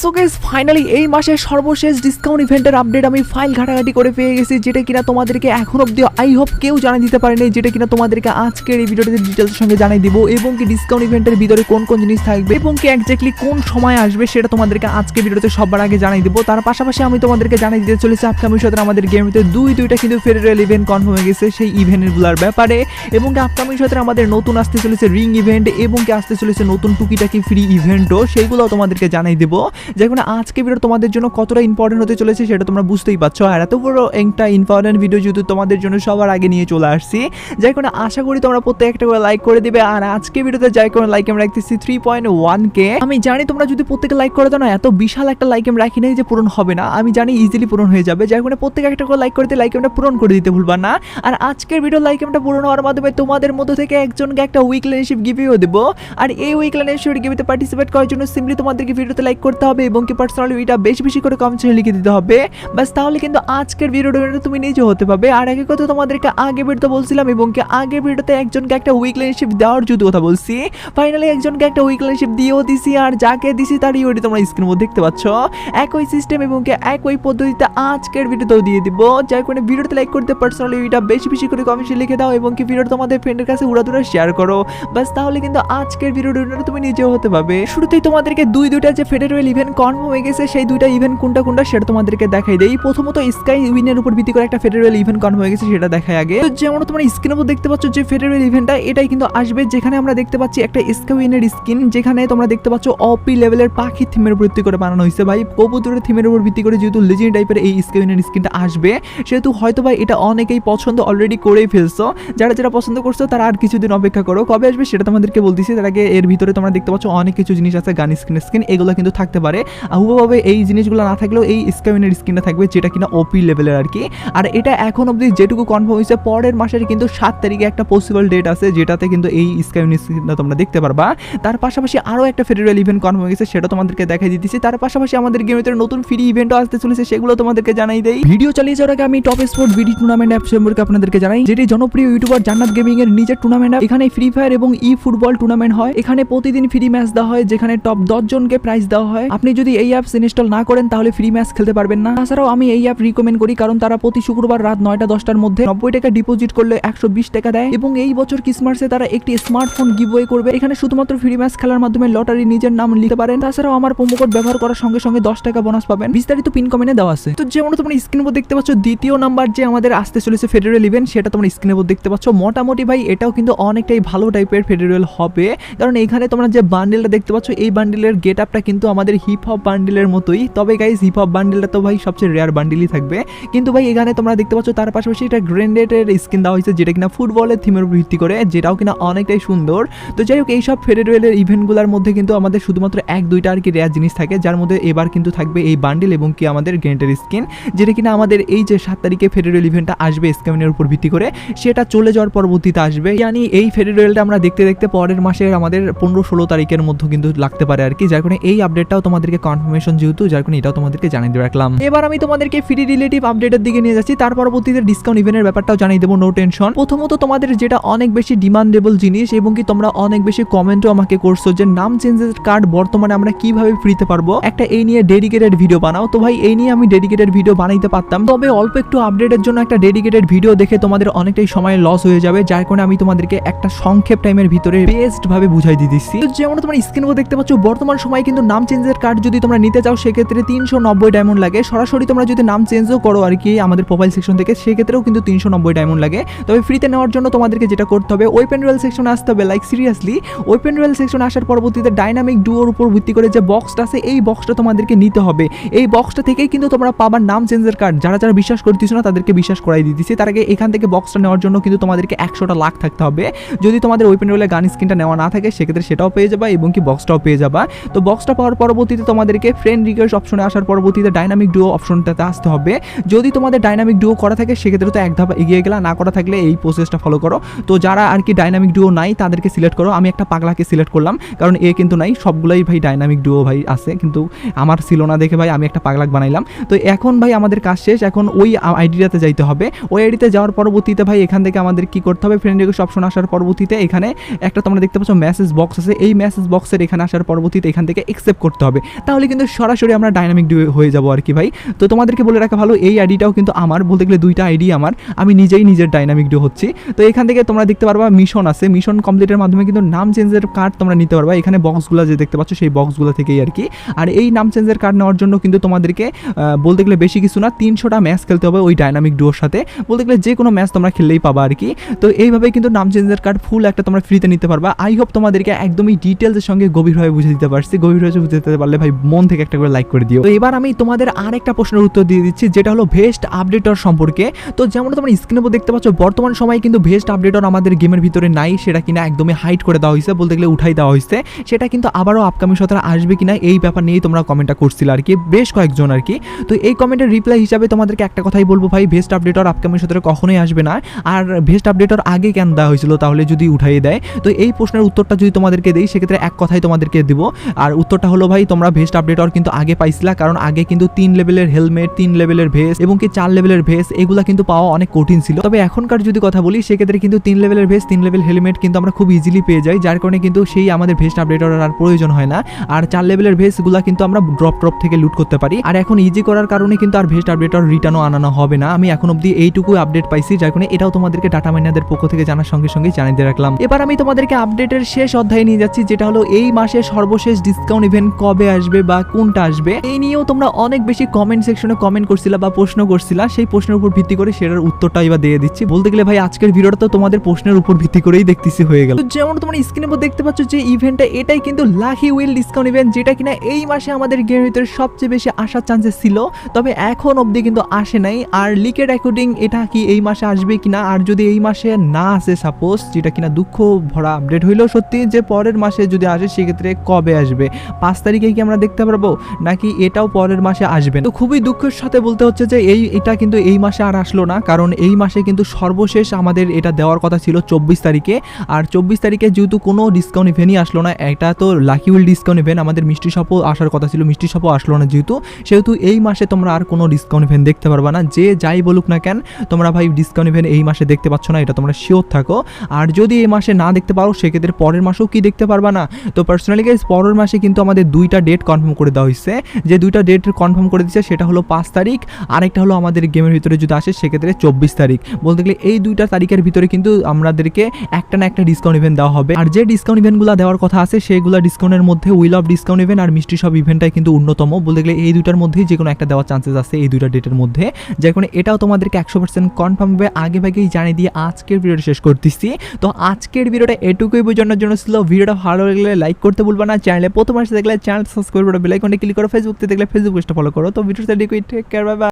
So finally এই মাসের সর্বশেষ ডিসকাউন্ট ইভেন্টের আপডেট আমি ফাইল ঘাটাঘাটি করে পেয়ে গেছি, যেটা কিনা তোমাদেরকে এখন অব্দি আই হোপ কেউ জানিয়ে দিতে পারেনি, যেটা কিনা তোমাদেরকে আজকের এই ভিডিওতে ডিটেলসের সঙ্গে জানিয়ে দিব, এবং কি ডিসকাউন্ট ইভেন্টের ভিতরে কোন কোন জিনিস থাকবে, এবং কি এক্স্যাক্টলি কোন সময় আসবে, সেটা তোমাদেরকে আজকে ভিডিওতে সবার আগে জানিয়ে দিব। তার পাশাপাশি আমি তোমাদেরকে জানিয়ে দিতে চলেছি আপকামিং সাথে আমাদের গেমতে দুই দুইটা কিন্তু ফেডারেল ইভেন্ট কনফার্ম হয়ে গেছে, সেই ইভেন্টগুলোর ব্যাপারে, এবং কি আপকামিং সাথে আমাদের নতুন আসতে চলেছে রিং ইভেন্ট এবং কি আসতে চলেছে নতুন টুকিটাকি ফ্রি ইভেন্টও সেইগুলো তোমাদেরকে জানাই দেবো। যেমন আজকে ভিডিও তোমাদের জন্য কতটা ইম্পর্টেন্ট হতে চলেছে সেটা তোমরা বুঝতেই পারছ। আর এত বড় একটা ইম্পর্টেন্ট ভিডিও যেহেতু তোমাদের জন্য সবার আগে নিয়ে চলে আসছি যাই কোনো আশা করি তোমরা প্রত্যেকটা করে লাইক করে দিবে। আর আজকে ভিডিওতে যাই কোনো লাইক আমি রাখতেছি থ্রি পয়েন্ট ওয়ান কে আমি জানি তোমরা যদি প্রত্যেকে লাইক করে দাও না, এত বিশাল একটা লাইক আমি রাখি নাই যে পূরণ হবে না। আমি জানি ইজিলি পূরণ হয়ে যাবে। যাই কোনো প্রত্যেক একটা করে লাইক করতে লাইক আমরা পূরণ করে দিতে ভুলবা না। আর আজকের ভিডিও লাইক আমরা পূরণ হওয়ার মাধ্যমে তোমাদের মধ্যে থেকে একজনকে একটা উইকলেনশিপ গিভেও দেবো। আর এই উইকলেনশিপ গিভিতে পার্টিসিপেট করার জন্য সিম্পলি তোমাদেরকে ভিডিওতে লাইক করতে হবে। এবং কি পার্সোনালি এটা বেশি বেশি করে কমেন্টে লিখে দিতে হবে। বাস তাহলে কিন্তু আজকের ভিডিওটা তুমি নিজে হতে পারবে। আর আগে কথা তোমাদেরকে আগে ভিডিওতে বলছিলাম এবং কি আগে ভিডিওতে একজনকে একটা উইকলেনশিপ দেওয়ার যদি কথা বলছি। ফাইনালি একজনকে একটা উইকলেনশিপ দিয়েও দিছি আর যাকে দিছি তার ইউডি তোমরা স্ক্রিনের মধ্যে দেখতে পাচ্ছ। একই সিস্টেম এবং কি একই পদ্ধতিতে আজকের ভিডিওতেও দিয়ে দিব। যাই করে ভিডিওতে লাইক করতে পার্সোনালি এটা বেশি বেশি করে কমেন্টে লিখে দাও এবং কি ভিডিওটা তোমাদের ফ্রেন্ডের কাছে উড়াদুরা শেয়ার করো। বাস তাহলে কিন্তু আজকের ভিডিওটা তুমি নিজেও হতে পারবে। শুরুতেই তোমাদেরকে দুই, দুইটা যে ফেডারেল ইভেন্ট কনফার্ম হয়ে গেছে, সেই দুইটা ইভেন্ট কোনটা কোনটা সেটা তোমাদেরকে দেখাই দেই। প্রথমত স্কাই উইনের উপর ভিত্তি করে একটা ফেডারেল ইভেন্ট কনফার্ম হয়ে গেছে, সেটা দেখাই আগে। তো যেমন তোমরা স্ক্রিনের উপর দেখতে পাচ্ছ, যে ফেডারেল ইভেন্টটা এটাই কিন্তু আসবে যেখানে আমরা দেখতে পাচ্ছি একটা স্কাই উইনের স্কিন যেখানে তোমরা দেখতে পাচ্ছ অপি লেভেলের পাখি থিমের উপর ভিত্তি করে বানানো হয়েছে ভাই। কবুতরের থিমের উপর ভিত্তি করে যেহেতু লেজেন্ড টাইপের এই স্কাই উইনের স্কিনটা আসবে, সেহেতু হয়তো ভাই এটা অনেকেই পছন্দ অলরেডি করেই ফেলছো। যারা যারা পছন্দ করছ, তারা আর কিছুদিন অপেক্ষা করো। কবে আসবে সেটা তোমাদেরকে বলতেছি। তার আগে এর ভিতরে তোমরা দেখতে পাচ্ছ, অনেক কিছু জিনিস আছে, গান স্ক্রিন স্কিন এগুলো কিন্তু থাকতে পারে। আহুভাবে এই জিনিসগুলো না থাকলেও এই স্ক্যামিনের স্কিনটা থাকবে, যেটা কিনা ওপি লেভেলের আর কি আর এটা এখন অবধি যেটুকু কনফার্ম হয়েছে, পরের মাসের কিন্তু সাত তারিখে একটা পসিবল ডেট আছে, যেটাতে কিন্তু এই স্ক্যামিন স্কিনটা তোমরা দেখতে পারবা। তার পাশাপাশি আরও একটা ফেডারেল ইভেন্ট কনফার্ম হয়ে গেছে, সেটা তোমাদেরকে দেখাই দিতেছি। তার পাশাপাশি আমাদের গেমের নতুন ফ্রি ইভেন্টও আসতে চলেছে, সেগুলো তোমাদেরকে জানাই দেই। ভিডিও চালিয়ে যাওয়ার আগে আমি টপ স্পোর্ট ভিডি টুর্নামেন্ট অ্যাপ সম্পর্কে আপনাদেরকে জানাই। যেটি জনপ্রিয় ইউটিউবার জান্নাত গেমিং এর নিজের টুর্নামেন্ট অ্যাপ এখানে ফ্রি ফায়ার এবং ই ফুটবল টুর্নামেন্ট হয়। এখানে প্রতিদিন ফ্রি ম্যাচ দেওয়া হয়, যেখানে টপ দশ জনকে প্রাইজ দেওয়া হয়। আপনি যদি এই অ্যাপস ইনস্টল না করেন, তাহলে ফ্রি ম্যাচ খেলতে পারবেন না। তাছাড়াও আমি এই অ্যাপ রিকমেন্ড করি, কারণ তারা প্রতি শুক্রবার রাত নয়টা, দশটার মধ্যে নব্বই টাকা ডিপোজিট করলে একশো বিশ টাকা দেয়। এবং এই বছর ক্রিসমাসে তারা একটি স্মার্টফোন গিভওয়ে করবে। এখানে শুধুমাত্র ফ্রি ম্যাচ খেলার মাধ্যমে লটারি নিজের নাম লিখতে পারেন। তাছাড়াও আমার কোড ব্যবহার করার সঙ্গে সঙ্গে দশ টাকা বোনাস পাবেন। বিস্তারিত পিন কমেন্টে দেওয়া আছে। তো যেমন তোমরা স্ক্রিনের উপর দেখতে পাচ্ছ, দ্বিতীয় নাম্বার যে আমাদের আসতে চলেছে ফেডারেল ইভেন্ট সেটা তোমরা স্ক্রিনের উপর দেখতে পাচ্ছ। মোটামুটি ভাই, এটাও কিন্তু অনেকটাই ভালো টাইপের ফেডারেল হবে। কারণ এখানে তোমরা যে বান্ডেলটা দেখতে পাচ্ছ, এই বান্ডেলের গেট আপটা কিন্তু আমাদের হিপ হপ বান্ডেলের মতোই। তবে গাইজ হিপ হপ বান্ডেলটা তো ভাই সবচেয়ে রেয়ার বান্ডেলই থাকবে। কিন্তু ভাই, এখানে তোমরা দেখতে পাচ্ছ, তার পাশাপাশি এটা গ্রেন্ডেটের স্কিন দেওয়া হয়েছে, যেটা কিনা ফুটবলের থিমের ভিত্তি করে, যেটাও কিনা অনেকটাই সুন্দর। তো যাই হোক, এইসব ফেডারেলের ইভেন্টগুলোর মধ্যে কিন্তু আমাদের শুধুমাত্র এক, দুইটা আর কি রেয়ার জিনিস থাকে, যার মধ্যে এবার কিন্তু থাকবে এই বান্ডেল এবং কি আমাদের গ্রেন্ডের স্কিন যেটা কিনা আমাদের এই যে সাত তারিখে ফেডারেল ইভেন্টটা আসবে স্ক্যামিনের উপর ভিত্তি করে, সেটা চলে যাওয়ার পরবর্তীতে আসবে। জানি এই ফেডারেলটা আমরা দেখতে দেখতে পরের মাসের আমাদের পনেরো, ষোলো তারিখের মধ্যে কিন্তু লাগতে পারে আর কি, যার কারণে এই আপডেটটাও তোমাদেরকে কনফার্মেশন যেহেতু, যার কারণে এটাও তোমাদেরকে জানিয়ে দিয়ে রাখলাম। এবার আমি তোমাদেরকে ফ্রি রিলেটিভ আপডেটের দিকে নিয়ে যাচ্ছি। তার পরবর্তীতে ডিসকাউন্ট ইভেন্টের ব্যাপারটাও জানিয়ে দেবো নো টেনশন প্রথমত তোমাদের যেটা অনেক বেশি ডিমান্ডেবল জিনিস এবং কি তোমরা অনেক বেশি কমেন্টও আমাকে করছ যে নাম চেঞ্জের কার্ড বর্তমানে আমরা কীভাবে ফ্রিতে পারব। একটা এই নিয়ে ডেডিকেটেড ভিডিও বানাও। তো ভাই, এই নিয়ে আমি ডেডিকেটেড ভিডিও বানাইতে পারতাম। তবে অল্প একটু আপডেটের জন্য একটা ডেডিকেটেড ভিডিও দেখে তোমাদের অনেকটাই সময় লস হয়ে যাবে, যার কারণে আমি তোমাদেরকে একটা সংক্ষেপ টাইমের ভিতরে বেস্ট ভাবে বুঝাই দিয়ে দিচ্ছি। যেমন তোমার স্ক্রিন দেখতে পাচ্ছ, বর্তমান সময় কিন্তু নাম চেঞ্জের কার্ড যদি তোমরা নিতে চাও, সেক্ষেত্রে তিনশো নব্বই ডায়মন্ড লাগে। সরাসরি তোমরা যদি নাম চেঞ্জও করো আর কি আমাদের প্রোফাইল সেকশন থেকে, সেক্ষেত্রেও কিন্তু তিনশো নব্বই ডায়মন্ড লাগে। তবে ফ্রিতে নেওয়ার জন্য তোমাদেরকে যেটা করতে হবে ওয়েপেন রয়েল সেকশনে আসতে হবে like seriously weapon royal section আসার পরবর্তীতে ডাইনামিক ডুয়োর উপর ভিত্তি করে যে বক্সটা আছে, এই বক্সটা তোমাদেরকে নিতে হবে। এই বক্সটা থেকেই কিন্তু তোমরা পাবার নাম চেঞ্জের কার্ড যারা যারা বিশ্বাস করতেছো না, তাদেরকে বিশ্বাস করাই দিতেছি তার আগে এখান থেকে বক্সটা নেওয়ার জন্য কিন্তু তোমাদেরকে একশোটা লাখ থাকতে হবে। যদি তোমাদের ওয়েপেন রয়েলের গান স্ক্রিনটা নেওয়া না থাকে, সেক্ষেত্রে সেটাও পেয়ে যাবা এবং কি বক্সটাও পেয়ে যাবা। তো বক্সটা পাওয়ার পরবর্তীতে তোমাদেরকে ফ্রেন্ড রিকোয়েস্ট অপশনে আসার পরবর্তীতে ডাইনামিক ডুও অপশনটাতে আসতে হবে। যদি তোমাদের ডাইনামিক ডুও করা থাকে, সেক্ষেত্রে তো এক ধাপ এগিয়ে গেলা, না করা থাকলে এই প্রসেসটা ফলো করো। তো যারা আর কি ডাইনামিক ডুও নাই, তাদেরকে সিলেক্ট করো। আমি একটা পাগলাকে সিলেক্ট করলাম, কারণ এ কিন্তু নাই, সবগুলোই ভাই ডাইনামিক ডুও ভাই আছে, কিন্তু আমার ছিল না দেখে ভাই আমি একটা পাগলাক বানাইলাম। তো এখন ভাই আমাদের কাজ শেষ, এখন ওই আইডিটাতে যাইতে হবে। ওই আইডিতে যাওয়ার পরবর্তীতে ভাই এখান থেকে আমাদের কি করতে হবে? ফ্রেন্ড রিকোয়েস্ট অপশন আসার পরবর্তীতে এখানে একটা তোমরা দেখতে পাচ্ছ মেসেজ বক্স আছে। এই মেসেজ বক্সের এখানে আসার পরবর্তীতে এখান থেকে একসেপ্ট করতে হবে। তাহলে কিন্তু সরাসরি আমরা ডাইনামিক ডিও হয়ে যাব আর কি ভাই। তো তোমাদেরকে বলে রাখা ভালো, এই আইডিটাও কিন্তু আমার, বলতে গেলে দুইটা আইডি আমার। আমি নিজেই নিজের ডাইনামিক ডিও হচ্ছি। তো এখান থেকে তোমরা দেখতে পারবা মিশন আছে। মিশন কমপ্লিটের মাধ্যমে কিন্তু নাম চেঞ্জের কার্ড তোমরা নিতে পারবা। এখানে বক্সগুলো যে দেখতে পাচ্ছ, সেই বক্সগুলো থেকেই আর কি। আর এই নাম চেঞ্জের কার্ড নেওয়ার জন্য কিন্তু তোমাদেরকে বলতে গেলে বেশি কিছু না, তিনশোটা ম্যাচ খেলতে হবে ওই ডাইনামিক ডুয়োর সাথে। বলতে গেলে যে কোনো ম্যাচ তোমরা খেললেই পাবা আর কি। তো এইভাবে কিন্তু নাম চেঞ্জের কার্ড ফুল একটা তোমরা ফ্রিতে নিতে পারবা। আই হোপ তোমাদেরকে একদমই ডিটেলসের সঙ্গে গভীরভাবে বুঝে দিতে পারছি। গভীরভাবে বুঝে দিতে পারলে ভাই, মন থেকে একটা করে লাইক করে দিও। তো এবার আমি তোমাদের আর একটা প্রশ্নের উত্তর দিয়ে দিচ্ছি, যেটা হলো ভেস্ট আপডেটর সম্পর্কে। তো যেমন তোমরা স্ক্রিনে দেখতে পাচ্ছ, বর্তমান সময়ে কিন্তু ভেস্ট আপডেটর আমাদের গেমের ভিতরে নাই, সেটা কিনা একদমই হাইড করে দেওয়া হয়েছে, বলতে গেলে উঠাই দেওয়া হয়েছে। সেটা কিন্তু আবারও আপকামিং সপ্তাহে আসবে কিনা, এই ব্যাপার নিয়েই তোমরা কমেন্টটা করছিল আর কি, বেশ কয়েকজন আর কি। তো এই কমেন্টের রিপ্লাই হিসাবে তোমাদেরকে একটা কথাই বলব ভাই, ভেস্ট আপডেটর আপকামিং সপ্তাহে কখনোই আসবে না। আর ভেস্ট আপডেটর আগে কেন দেওয়া হয়েছিল, তাহলে যদি উঠাই দেয়? তো এই প্রশ্নের উত্তরটা যদি তোমাদেরকে দেই, সেক্ষেত্রে এক কথাই তোমাদেরকে দেবো। আর উত্তরটা হলো ভাই, তোমরা ভেস্ট আপডেটর কিন্তু আগে পাইছিলা, কারণ আগে কিন্তু তিন লেভেলের হেলমেট তিন লেভেলের ভেস এবং কি চার লেভেলের ভেস এগুলা কিন্তু পাওয়া অনেক কঠিন ছিল। তবে এখনকার যদি কথা বলি, সেক্ষেত্রে কিন্তু তিন লেভেলের ভেস তিন লেভেল হেলমেট কিন্তু আমরা খুব ইজিলি পেয়ে যাই, যার কারণে কিন্তু সেই আমাদের ভেস্ট আপডেটর আর প্রয়োজন হয় না। আর চার লেভেলের ভেসগুলা কিন্তু আমরা ড্রপ ড্রপ থেকে লুট করতে পারি। আর এখন ইজি করার কারণে কিন্তু আর ভেস্ট আপডেটর রিটার্নও আনানো হবে না। আমি এখন অবধি এইটুকু আপডেট পাইছি, যার কারণে এটাও তোমাদেরকে ডাটা মাইনাদের পক্ষ থেকে জানার সঙ্গে সঙ্গে জানিয়ে দিয়ে রাখলাম। এবার আমি তোমাদেরকে আপডেটের শেষ অধ্যায়ে নিয়ে যাচ্ছি, যেটা হলো এই মাসের সর্বশেষ ডিসকাউন্ট ইভেন্ট কবে আসবে বা কোনটা আসবে, এই নিয়েও তোমরা অনেক বেশি কমেন্ট সেকশনে কমেন্ট করছিলা বা প্রশ্ন করছিলা। সেই প্রশ্নের উপর ভিত্তি করে সেটার উত্তরটা এবার দিয়ে দিচ্ছি। বলতে গেলে ভাই, আজকের ভিডিওটা তো তোমাদের প্রশ্নের উপর ভিত্তি করেই দেখতেছি হয়ে গেল। যেমন তোমরা স্ক্রিনে দেখতে পাচ্ছ যে ইভেন্টটা এটাই কিন্তু লাকি উইল ডিসকাউন্ট ইভেন্ট যেটা কিনা এই মাসে আমাদের গেমের ভিতরে সবচেয়ে বেশি আসার চান্সেস ছিল। তবে এখন অবধি কিন্তু আসে নাই। আর লিকের অ্যাকর্ডিং এটা কি এই মাসে আসবে কিনা? আর যদি এই মাসে না আসে সাপোজ যেটা কিনা দুঃখ ভরা আপডেট হইলেও সত্যি যে পরের মাসে যদি আসে, সেক্ষেত্রে কবে আসবে? পাঁচ তারিখে কি আমরা দেখতে পারব? নাকি এটাও পরের মাসে আসবে তো খুবই দুঃখের সাথে বলতে হচ্ছে যে এই, এটা কিন্তু এই মাসে আর আসলো না। কারণ এই মাসে কিন্তু সর্বশেষ আমাদের এটা দেওয়ার কথা ছিল চব্বিশ তারিখে। আর চব্বিশ তারিখে যেহেতু কোনো ডিসকাউন্ট ইভেন্টই আসলো না, এটা তো লাকি উইল ডিসকাউন্ট ইভেন্ট আমাদের মিষ্টি শপও আসার কথা ছিল, মিষ্টি শপও আসলো না যেহেতু। সেহেতু এই মাসে তোমরা আর কোনো ডিসকাউন্ট ইভেন্ট দেখতে পারবা না। যে যাই বলুক না কেন, তোমরা ভাই ডিসকাউন্ট ইভেন্ট এই মাসে দেখতে পাচ্ছ না, এটা তোমরা শিওর থাকো। আর যদি এই মাসে না দেখতে পারো, সেক্ষেত্রে পরের মাসেও কি দেখতে পারবা না? তো পার্সোনালি গাইজ পরের মাসে কিন্তু আমাদের দুইটা ডেট কনফার্ম করে দেওয়া হয়েছে যে দুইটা ডেট কনফার্ম করে দিচ্ছে সেটা হলো পাঁচ তারিখ, আরেকটা হলো আমাদের গেমের ভিতরে যদি আসে, সেক্ষেত্রে চব্বিশ তারিখ। বলতে গেলে এই দুইটা তারিখের ভিতরে কিন্তু আমাদেরকে একটা না একটা ডিসকাউন্ট ইভেন্ট দেওয়া হবে। আর যে ডিসকাউন্ট ইভেন্টগুলো দেওয়ার কথা আছে, সেগুলো ডিসকাউন্টের মধ্যে উইল অফ ডিসকাউন্ট ইভেন্ট আর মিষ্টি সব ইভেন্টটাই কিন্তু অন্যতম। বলতে গেলে এই দুইটার মধ্যেই যে কোনো একটা দেওয়ার চান্সেস আছে এই দুইটা ডেটের মধ্যে। যার কারণে এটাও তোমাদেরকে একশো পার্সেন্ট কনফার্ম হবে। আগে ভাগেই জানিয়ে দিয়ে আজকের ভিডিওটা শেষ করতেছি। তো আজকের ভিডিওটা এটুকুই বোঝানোর জন্য ছিল। ভিডিওটা ভালো লাগলে লাইক করতে ভুলবা না। চ্যানেলে প্রথম আসতে দেখলে চ্যানেল সাবস্ক্রাইব করে বেলাইকনে ক্লিক করো ফেসবুকতে দেখলে ফেসবুক পেজটা ফলো করো। তো ভিডিওটা টেক কেয়ার বাই